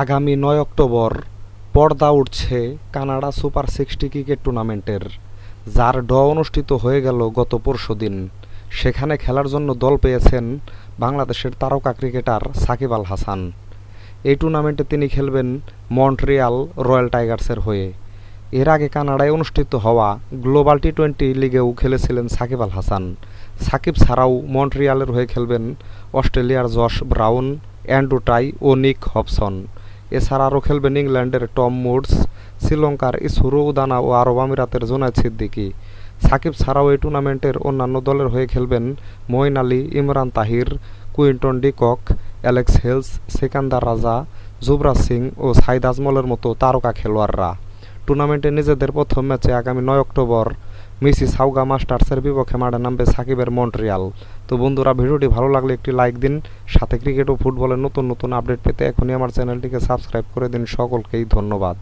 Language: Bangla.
আগামী নয় অক্টোবর পর্দা উঠছে কানাডা সুপার সিক্সটি ক্রিকেট টুর্নামেন্টের, যার ড অনুষ্ঠিত হয়ে গেল গত পরশুদিন সেখানে খেলার জন্য দল পেয়েছেন বাংলাদেশের তারকা ক্রিকেটার সাকিব আল হাসান। এই টুর্নামেন্টে তিনি খেলবেন মন্ট্রিয়াল রয়্যাল টাইগার্সের হয়ে। এর আগে কানাডায় অনুষ্ঠিত হওয়া গ্লোবাল টি টোয়েন্টি লিগেও খেলেছিলেন সাকিব আল হাসান। সাকিব ছাড়াও মন্ট্রিয়ালের হয়ে খেলবেন অস্ট্রেলিয়ার জশ ব্রাউন, অ্যান্ড্রু টাই ও নিক হবসন। এছাড়া আরও খেলবেন ইংল্যান্ডের টম মুডস, শ্রীলঙ্কার ইসুরু উদানা ও আরব আমিরাতের জোনায়দ সিদ্দিকী। সাকিব ছাড়াও এই টুর্নামেন্টের অন্যান্য দলের হয়ে খেলবেন Moeen Ali, Imran Tahir, Quinton de Kock, Alex Hales, Sikandar Raza, Yuvraj Singh ও সাইদ আজমলের মতো তারকা খেলোয়াড়রা। টুর্নামেন্টে নিজেদের প্রথম ম্যাচে আগামী নয় অক্টোবর মিসি সাউগা মাস্টার্সের বিপক্ষে মাঠে নামবে সাকিবের মন্ট্রিয়াল। তো বন্ধুরা, ভিডিওটি ভালো লাগলে একটি লাইক দিন, সাথে ক্রিকেট ও ফুটবলের নতুন নতুন আপডেট পেতে এখনই আমার চ্যানেলটিকে সাবস্ক্রাইব করে দিন। সকলকেই ধন্যবাদ।